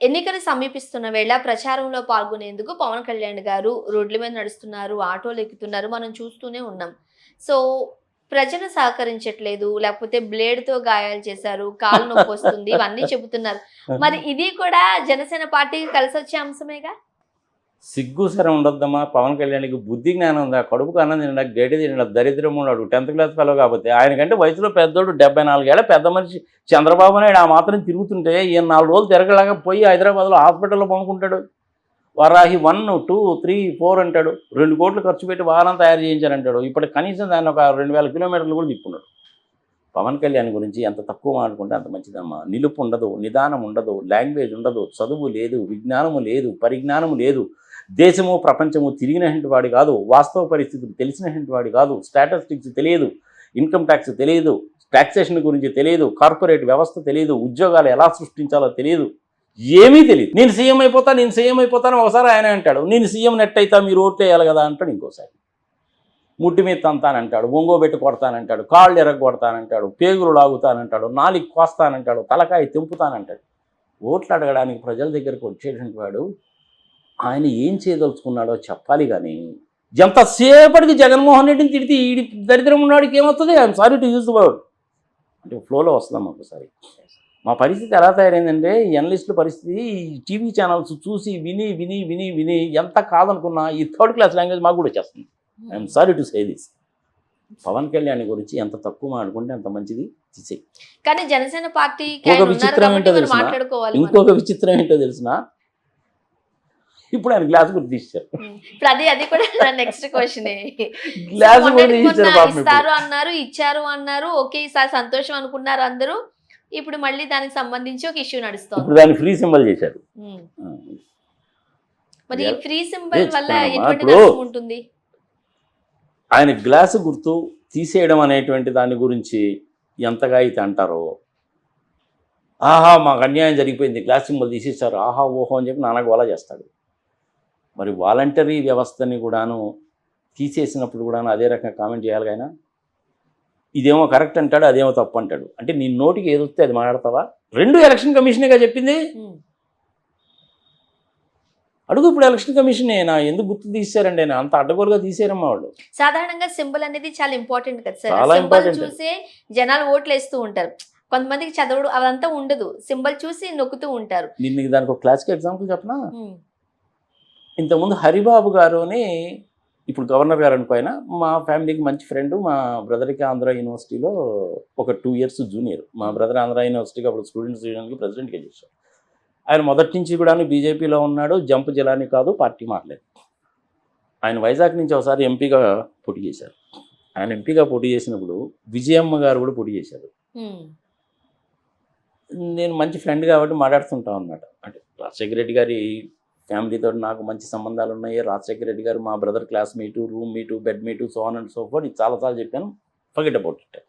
ఎన్నికలు సమీపిస్తున్న వేళ ప్రచారంలో పాల్గొనేందుకు పవన్ కళ్యాణ్ గారు రోడ్ల మీద నడుస్తున్నారు ఆటోలు ఎక్కుతున్నారు మనం చూస్తూనే ఉన్నాం. సో ప్రజలు సహకరించట్లేదు లేకపోతే బ్లేడ్తో గాయాలు చేశారు కాలు నొప్పి వస్తుంది ఇవన్నీ చెబుతున్నారు. మరి ఇది కూడా జనసేన పార్టీకి కలిసి వచ్చే అంశమేగా? సిగ్గు సరే ఉండొద్దమ్మా. పవన్ కళ్యాణ్కి బుద్ధి జ్ఞానం ఉందా? కడుపుకు అన్నం తినడా? గడ్డి తినడా? దరిద్రం ఉన్నాడు. టెన్త్ క్లాస్ ఫెలో కాకపోతే ఆయనకంటే వయసులో పెద్దోడు డెబ్బై నాలుగేళ్ళ పెద్ద మనిషి. చంద్రబాబు నాయుడు ఆ మాత్రం తిరుగుతుంటే ఈయన నాలుగు రోజులు తిరగలేక పోయి హైదరాబాద్లో హాస్పిటల్లో పండుకుంటాడు. Varahi one two three four అంటాడు. రెండు కోట్లు ఖర్చు పెట్టి వాహనం తయారు చేయించారంటాడు. ఇప్పుడు కనీసం దాన్ని ఒక రెండు వేల కిలోమీటర్లు కూడా తిప్పున్నాడు. పవన్ కళ్యాణ్ గురించి ఎంత తక్కువ మాట్లాడుకుంటే అంత మంచిదమ్మా. నిలుపు ఉండదు నిదానం ఉండదు లాంగ్వేజ్ ఉండదు చదువు లేదు విజ్ఞానము లేదు పరిజ్ఞానము లేదు. దేశము ప్రపంచము తిరిగినటువంటి వాడు కాదు వాస్తవ పరిస్థితులు తెలిసినటువంటి వాడు కాదు స్టాటిస్టిక్స్ తెలియదు ఇన్కమ్ ట్యాక్స్ తెలియదు టాక్సేషన్ గురించి తెలియదు కార్పొరేట్ వ్యవస్థ తెలియదు ఉద్యోగాలు ఎలా సృష్టించాలో తెలియదు ఏమీ తెలియదు. నేను సీఎం అయిపోతా నేను సీఎం అయిపోతాను ఒకసారి ఆయన అంటాడు నేను సీఎం నెట్ అయితే మీరు ఓట్లు వేయాలి కదా అంటాడు ఇంకోసారి. ముట్టి మీద తంతానంటాడు ఒంగో పెట్టి కొడతానంటాడు కాళ్ళు ఎరగొడతానంటాడు పేగులు లాగుతానంటాడు నాలికి కోస్తానంటాడు తలకాయ తెంపుతానంటాడు. ఓట్లు అడగడానికి ప్రజల దగ్గరకు వచ్చేటువంటి వాడు ఆయన ఏం చేయదలుచుకున్నాడో చెప్పాలి కానీ ఎంతసేపటికి జగన్మోహన్ రెడ్డిని తిడితే ఈ దరిద్రం ఉన్నవాడికి ఏమవుతుంది I am sorry to use the word అంటే ఫ్లోలో వస్తాం ఒకసారి? మా పరిస్థితి ఎలా తయారైందంటే ఎనలిస్టుల పరిస్థితి ఈ టీవీ ఛానల్స్ చూసి విని విని విని విని ఎంత కాదనుకున్నా ఈ థర్డ్ క్లాస్ లాంగ్వేజ్ మాకు కూడా వచ్చేస్తుంది. I am sorry to say this Pawan Kalyan గురించి ఎంత తక్కువ మాట్లాడుకుంటే అంత మంచిది తీసేయి కానీ జనసేన ఆయన ఉన్నారు విచిత్రం ఏంటో తెలుసునా? ఇంకొక విచిత్రం ఏంటో తెలిసిన ఇప్పుడు ఆయన గ్లాస్ గుర్తు తీశారు ఇప్పుడు అది అది కూడా నెక్స్ట్ క్వశ్చన్ గ్లాస్ కూడా. ఇస్తారు అన్నారు ఇచ్చారు అన్నారు ఓకే ఈసారి సంతోషం అనుకున్నారు అందరూ ఇప్పుడు మళ్ళీ దానికి సంబంధించి ఒక ఇష్యూ నడుస్తోంది ఇప్పుడు దాన్ని ఫ్రీ సింబల్ చేశారు. మరి. ఫ్రీ సింబల్ వల్ల. ఎటువంటి ఉంటుంది ఆయన గ్లాసు గుర్తు తీసేయడం అనేటువంటి దాని గురించి ఎంతగా అయితే అంటారో. ఆహా మాకు అన్యాయం జరిగిపోయింది. గ్లాస్ సింబల్ తీసేశారు. ఆహా ఓహో అని చెప్పి నాన్నకు గోలా చేస్తాడు. మరి వాలంటరీ వ్యవస్థని కూడాను తీసేసినప్పుడు కూడాను అదే రకంగా కామెంట్ చేయాలి ఆయన. ఇదేమో కరెక్ట్ అంటాడు అదేమో తప్పు అంటాడు. అంటే నీ నోటికి ఏది వస్తే అది మాట్లాడతావా? రెండు ఎలక్షన్ కమిషనేగా చెప్పింది. అడుగు ఇప్పుడు ఎలక్షన్ కమిషన్ నా ఎందుకు గుర్తు తీశారండి? ఆయన అంత అడ్డగోలుగా తీసారమ్మా వాళ్ళు. సాధారణంగా సింబల్ అనేది చాలా ఇంపార్టెంట్ కదా సార్. సింబల్. చూసే జనాలు ఓట్లు వేస్తూ ఉంటారు. కొంతమందికి చదవడు అదంతా ఉండదు. సింబల్ చూసి నొక్కుతూ ఉంటారు. నేను నీకు దానికి ఒక క్లాసిక్ ఎగ్జాంపుల్ చెప్పనా. ఇంతకుముందు హరిబాబు గారుని ఇప్పుడు గవర్నర్ గారు అనుకోయినా మా ఫ్యామిలీకి మంచి ఫ్రెండ్ మా బ్రదర్కి ఆంధ్ర యూనివర్సిటీలో ఒక టూ ఇయర్స్ జూనియర్ మా బ్రదర్ ఆంధ్ర యూనివర్సిటీకి అప్పుడు స్టూడెంట్స్ యూనియన్కి ప్రెసిడెంట్గా చేశారు. ఆయన మొదటి నుంచి కూడా బీజేపీలో ఉన్నాడు జంప్ జిలాని కాదు పార్టీ మారలేదు. ఆయన వైజాగ్ నుంచి ఒకసారి ఎంపీగా పోటీ చేశారు. ఆయన ఎంపీగా పోటీ చేసినప్పుడు విజయమ్మ గారు కూడా పోటీ చేశారు. నేను మంచి ఫ్రెండ్ కాబట్టి మాట్లాడుతుంటాం అన్నమాట. అంటే రాజశేఖర రెడ్డి గారి ఫ్యామిలీతో నాకు మంచి సంబంధాలు ఉన్నాయి. రాజశేఖర రెడ్డి గారు మా brother classmate roommate bedmate so on and so forth ఇది చాలాసార్లు చెప్పాను. ఇట్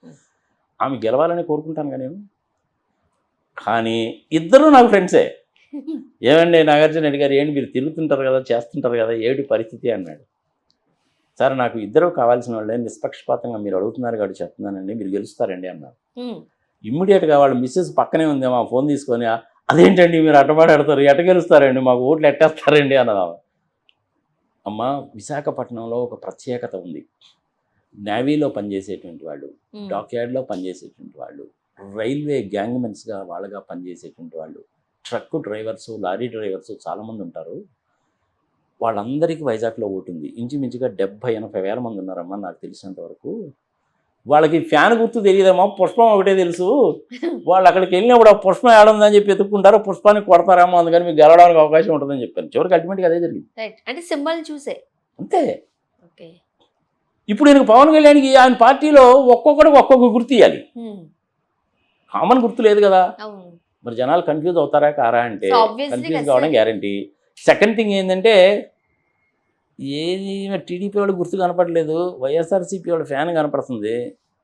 ఆమె గెలవాలని కోరుకుంటాను కానీ నేను. కానీ ఇద్దరు నాకు ఫ్రెండ్సే. ఏమండి నాగార్జున రెడ్డి గారు ఏంటి మీరు తిరుగుతుంటారు కదా చేస్తుంటారు కదా ఏమిటి పరిస్థితి అన్నాడు సార్ నాకు ఇద్దరు కావాల్సిన వాళ్ళే నిష్పక్షపాతంగా మీరు అడుగుతున్నారు కాబట్టి చెప్తున్నానండి మీరు గెలుస్తారండి అన్నారు. ఇమ్మీడియట్గా వాళ్ళ మిస్సెస్ పక్కనే ఉందేమో ఫోన్ తీసుకొని "ఆ, అదేంటండి మీరు అట్టమాడాడతారు ఎట గెలుస్తారండి మాకు ఓట్లు ఎట్టేస్తారండి అన్నదా అమ్మ విశాఖపట్నంలో ఒక ప్రత్యేకత ఉంది నేవీలో పనిచేసేటువంటి వాళ్ళు. డాక్యార్డ్లో పనిచేసేటువంటి వాళ్ళు రైల్వే గ్యాంగ్మెన్స్గా వాళ్ళగా పనిచేసేటువంటి వాళ్ళు ట్రక్ డ్రైవర్స్ లారీ డ్రైవర్స్ చాలామంది ఉంటారు. వాళ్ళందరికీ వైజాగ్లో ఓటు ఉంది ఇంచుమించుగా డెబ్బై ఎనభై వేల మంది ఉన్నారమ్మా నాకు తెలిసినంత వరకు. వాళ్ళకి ఫ్యాన్ గుర్తు తెలియదమ్మా పుష్పం ఒకటే తెలుసు. వాళ్ళు అక్కడికి వెళ్ళినప్పుడు ఆ పుష్పం ఏడుందని చెప్పి ఎత్తుక్కుంటారు పుష్పానికి కొడతారేమో అందుకని మీకు గెలవడానికి అవకాశం ఉంటుందని చెప్పాను. చివరికి అల్టిమేట్గా అదే జరిగింది. అంటే సింబల్ చూసే. అంతే. ఓకే. ఇప్పుడు నేను పవన్ కళ్యాణ్కి ఆయన పార్టీలో ఒక్కొక్కడికి ఒక్కొక్క గుర్తు ఇవ్వాలి. కామన్ గుర్తు లేదు కదా. మరి జనాలు కన్ఫ్యూజ్ అవుతారా కారా అంటే కన్ఫ్యూజ్ కావడం. గ్యారంటీ సెకండ్ థింగ్ ఏంటంటే ఏది టీడీపీ వాళ్ళు గుర్తు కనపడలేదు వైఎస్ఆర్సీపీ వాళ్ళ ఫ్యాన్ కనపడుతుంది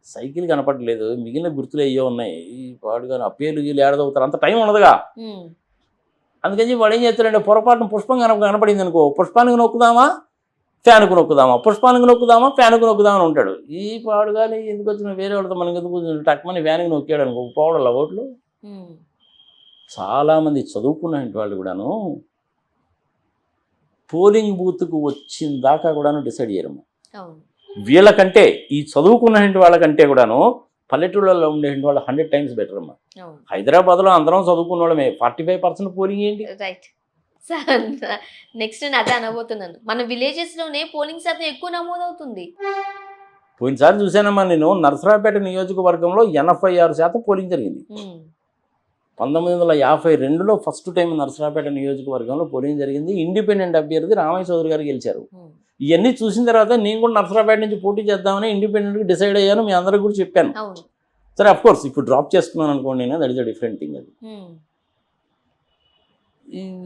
సైకిల్ కనపడలేదు మిగిలిన గుర్తులు అయ్యో ఉన్నాయి. ఈ పాడుగా అప్పేలు గీలు ఏడదవుతారు అంత టైం ఉండదుగా. ఉమ్. అందుకని వాడు ఏం చేస్తాడంటే పొరపాటున పుష్పం కనుక కనపడింది అనుకో పుష్పానికి నొక్కుదామా? ఫ్యాన్కు నొక్కుదామా? పుష్పానికి నొక్కుదామా? ఫ్యాన్కు నొక్కుదామా అని ఉంటాడు. ఈ పాడుగాలి ఎందుకు వచ్చిన వేరే వాళ్ళతో మనకి ఎందుకు టక్మని ఫ్యాన్కి నొక్కాడు అనుకో పోవడం ఓట్లు. ఉమ్. చాలామంది చదువుకున్న వాళ్ళు కూడాను పోలింగ్ బూత్కు వచ్చిన దాకా కూడాను డిసైడ్ చేయరమ్మా అవును. వీళ్ళకంటే ఈ చదువుకున్న వాళ్ళకంటే కూడాను పల్లెటూళ్ళలో ఉండే వాళ్ళు హండ్రెడ్ టైమ్స్ బెటర్ అమ్మా. హైదరాబాద్లో అందరం చదువుకున్న వాళ్ళమే. ఫార్టీ ఫైవ్ పర్సెంట్ పోలింగ్ ఏంటి? రైట్ సార్ నెక్స్ట్ నేను అదే అనబోతున్నాను. మన విలేజెస్లోనే పోలింగ్ శాతం ఎక్కువ నమోదవుతుంది. పోయినసారి చూశానమ్మా నేను. నరసరావుపేట నియోజకవర్గంలో ఎనభై ఆరు శాతం పోలింగ్ జరిగింది. పంతొమ్మిది వందల యాభై రెండులో ఫస్ట్ టైం నరసరావుపేట నియోజకవర్గంలో పోలింగ్ జరిగింది. ఇండిపెండెంట్ అభ్యర్థి రామయ్య చౌదరి గారు గెలిచారు. ఇవన్నీ చూసిన తర్వాత నేను కూడా నరసరావుపేట నుంచి పోటీ చేద్దామని ఇండిపెండెంట్గా డిసైడ్ అయ్యాను. మీ అందరికి కూడా చెప్పాను. సరే అఫ్ కోర్స్ ఇప్పుడు డ్రాప్ చేసుకున్నాను అనుకోండి నేను that is a different thing అది.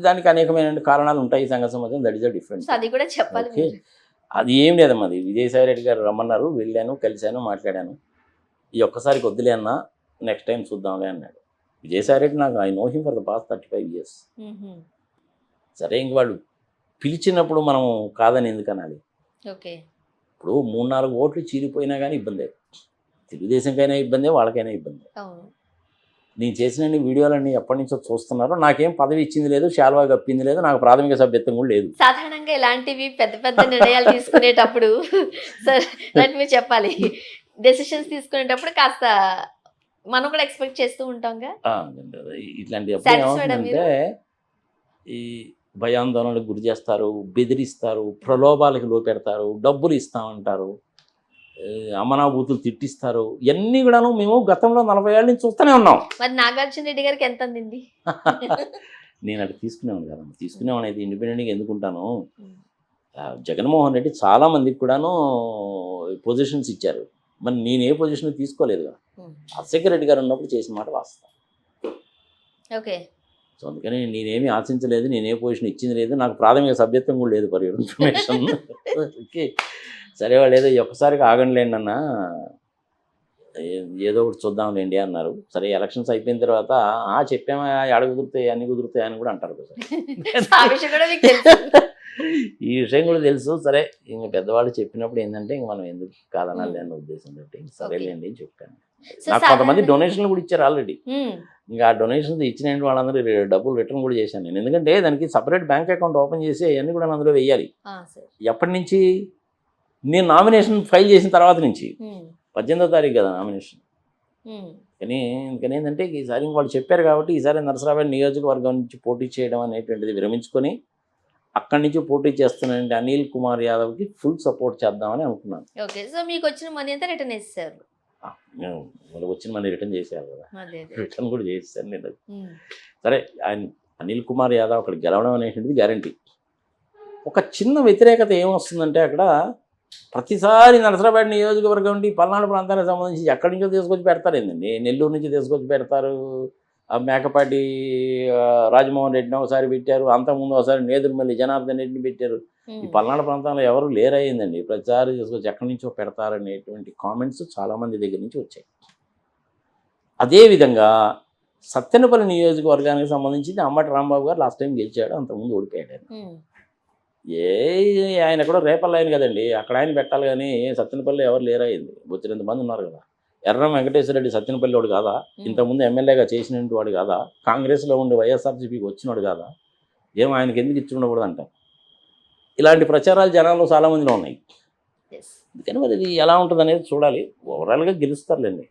దానికి అనేకమైన కారణాలు ఉంటాయి ఈ సంఘ సమాజం దట్ ఇస్ అ డిఫరెంట్ అది కూడా చెప్పాలి. అది ఏం లేదమ్మా అది విజయసాయి రెడ్డి గారు రమ్మన్నారు వెళ్ళాను కలిశాను మాట్లాడాను. ఈ ఒక్కసారికి వద్దులే అన్నా నెక్స్ట్ టైం చూద్దాంలే అన్నాడు. విజయసాయి రెడ్డి నాకు I know him for the past thirty five years సరే ఇంక వాళ్ళు పిలిచినప్పుడు మనం కాదని ఎందుకు అనాలి ఓకే. ఇప్పుడు మూడు నాలుగు ఓట్లు చీలిపోయినా కానీ ఇబ్బందే. తెలుగుదేశంకైనా ఇబ్బందే వాళ్ళకైనా ఇబ్బంది. నేను చేసిన వీడియోలన్నీ ఎప్పటి నుంచో చూస్తున్నారు నాకేం పదవి ఇచ్చింది లేదు శాల్వా కప్పింది లేదు నాకు ప్రాథమిక సభ్యత్వం కూడా లేదు. సాధారణంగా ఇలాంటివి పెద్ద పెద్ద నిర్ణయాలు తీసుకునేటప్పుడు సార్ మీరు చెప్పాలి. డెసిషన్స్ తీసుకునేటప్పుడు కాస్త మనం కూడా ఎక్స్పెక్ట్ చేస్తూ ఉంటాంగా? ఆ, ఇట్లాంటి ఏమవుతుందంటే ఈ భయాందోళనలకు గురి చేస్తారు బెదిరిస్తారు ప్రలోభాలకు లోపెడతారు డబ్బులు ఇస్తామంటారు ఏ, అమనాభూతులు తిట్టిస్తారు ఇవన్నీ కూడాను మేము గతంలో నలభై ఏళ్ళ నుంచి చూస్తూనే ఉన్నాం. మరి నాగార్జున రెడ్డి గారికి ఎంత అందింది నేను అక్కడ తీసుకునేవాడు కదమ్మా తీసుకునేవాడు అయితే ఇండిపెండెంట్గా ఎందుకుంటాను జగన్మోహన్ రెడ్డి చాలా మందికి కూడాను పొజిషన్స్ ఇచ్చారు. మరి నేను ఏ పొజిషన్ తీసుకోలేదు కదా. ఉమ్, రాజశేఖర రెడ్డి గారు ఉన్నప్పుడు చేసిన మాట వాస్తవం. ఓకే. సో అందుకని నేనేమి ఆశించలేదు నేను ఏ పొజిషన్ ఇచ్చింది లేదు నాకు ప్రాథమిక సభ్యత్వం కూడా లేదు ఫర్ ఇన్ఫర్మేషన్ ఓకే. సరే వాళ్ళు ఏదో ఒక్కసారికి ఆగండిలేండి అన్న. ఏదో ఒకటి చూద్దాంలేండి అన్నారు. సరే ఎలక్షన్స్ అయిపోయిన తర్వాత ఆ చెప్పామా ఎడ కుదురుతాయి అన్ని కుదురుతాయి అని కూడా అంటారు ఒకసారి. ఈ విషయం కూడా తెలుసు. సరే ఇంక పెద్దవాళ్ళు చెప్పినప్పుడు ఏంటంటే ఇంక మనం ఎందుకు కాదనాలి అన్న ఉద్దేశం తోటి ఇంక సరేలేండి అని చెప్పాను. నాకు కొంతమంది డొనేషన్లు కూడా ఇచ్చారు ఆల్రెడీ. ఇంకా ఆ డొనేషన్స్ ఇచ్చిన వాళ్ళందరూ డబ్బులు రిటర్న్ కూడా చేశాను నేను. ఎందుకంటే దానికి సపరేట్ బ్యాంక్ అకౌంట్ ఓపెన్ చేసి అవన్నీ కూడా అందులో సార్. ఎప్పటి నుంచి? నేను నామినేషన్ ఫైల్ చేసిన తర్వాత నుంచి. పద్దెనిమిదో తారీఖు కదా నామినేషన్. కానీ అందుకని ఏంటంటే ఈసారి ఇంక వాళ్ళు చెప్పారు కాబట్టి ఈసారి నరసరాబాద్ నియోజకవర్గం నుంచి పోటీ చేయడం అనేటువంటిది విరమించుకొని అక్కడి నుంచి పోటీ చేస్తున్నానంటే అనిల్ కుమార్ యాదవ్కి ఫుల్ సపోర్ట్ చేద్దామని అనుకున్నాను. ఓకే. సో మీకు వచ్చిన మనీ అంతా రిటర్న్ వాళ్ళకి వచ్చిన మనీ రిటర్న్ చేసేయాలి కదా. రిటర్న్ కూడా చేసేసాను నేను. సరే ఆయన అనిల్ కుమార్ యాదవ్ అక్కడ గెలవడం అనేటువంటిది గ్యారంటీ ఒక చిన్న వ్యతిరేకత ఏమొస్తుందంటే అక్కడ ప్రతిసారి నరసరాబాద్ నియోజకవర్గం నుండి పల్నాడు ప్రాంతానికి సంబంధించి ఎక్కడి నుంచో తీసుకొచ్చి పెడతారు ఏంటండి నెల్లూరు నుంచి తీసుకొచ్చి పెడతారు? మేకపాటి రాజమోహన్ రెడ్డిని ఒకసారి పెట్టారు. అంతకుముందు ఒకసారి నేదురుమల్లి జనార్దన్ రెడ్డిని పెట్టారు. ఈ పల్నాడు ప్రాంతంలో ఎవరు లేరయ్యిందండి. ప్రతిసారి తీసుకొచ్చి ఎక్కడి నుంచో పెడతారనేటువంటి కామెంట్స్ చాలామంది దగ్గర నుంచి వచ్చాయి. అదేవిధంగా సత్తెనపల్లి నియోజకవర్గానికి సంబంధించి అంబటి రాంబాబు గారు లాస్ట్ టైం గెలిచాడు అంతకుముందు ఓడిపోయాడు ఆయన. ఏ ఆయన కూడా రేపల్లి ఆయన కదండి. అక్కడ ఆయన పెట్టాలి కానీ సత్తెనపల్లి ఎవరు లేరయ్యింది. బొచ్చినంత మంది ఉన్నారు కదా. ఎర్రం వెంకటేశ్వర రెడ్డి సత్తెనపల్లి వాడు కాదా. ఇంతకుముందు ఎమ్మెల్యేగా చేసినటువంటి వాడు కాదా? కాంగ్రెస్లో ఉండి వైఎస్ఆర్సీపీకి వచ్చినాడు కాదా? ఏం ఆయనకి ఎందుకు ఇచ్చి ఉండకూడదు అంట ఇలాంటి ప్రచారాలు జనాల్లో చాలా మందిలో ఉన్నాయి. అందుకని మరి ఇది ఎలా ఉంటుంది అనేది చూడాలి. ఓవరాల్గా గెలుస్తారులేండి.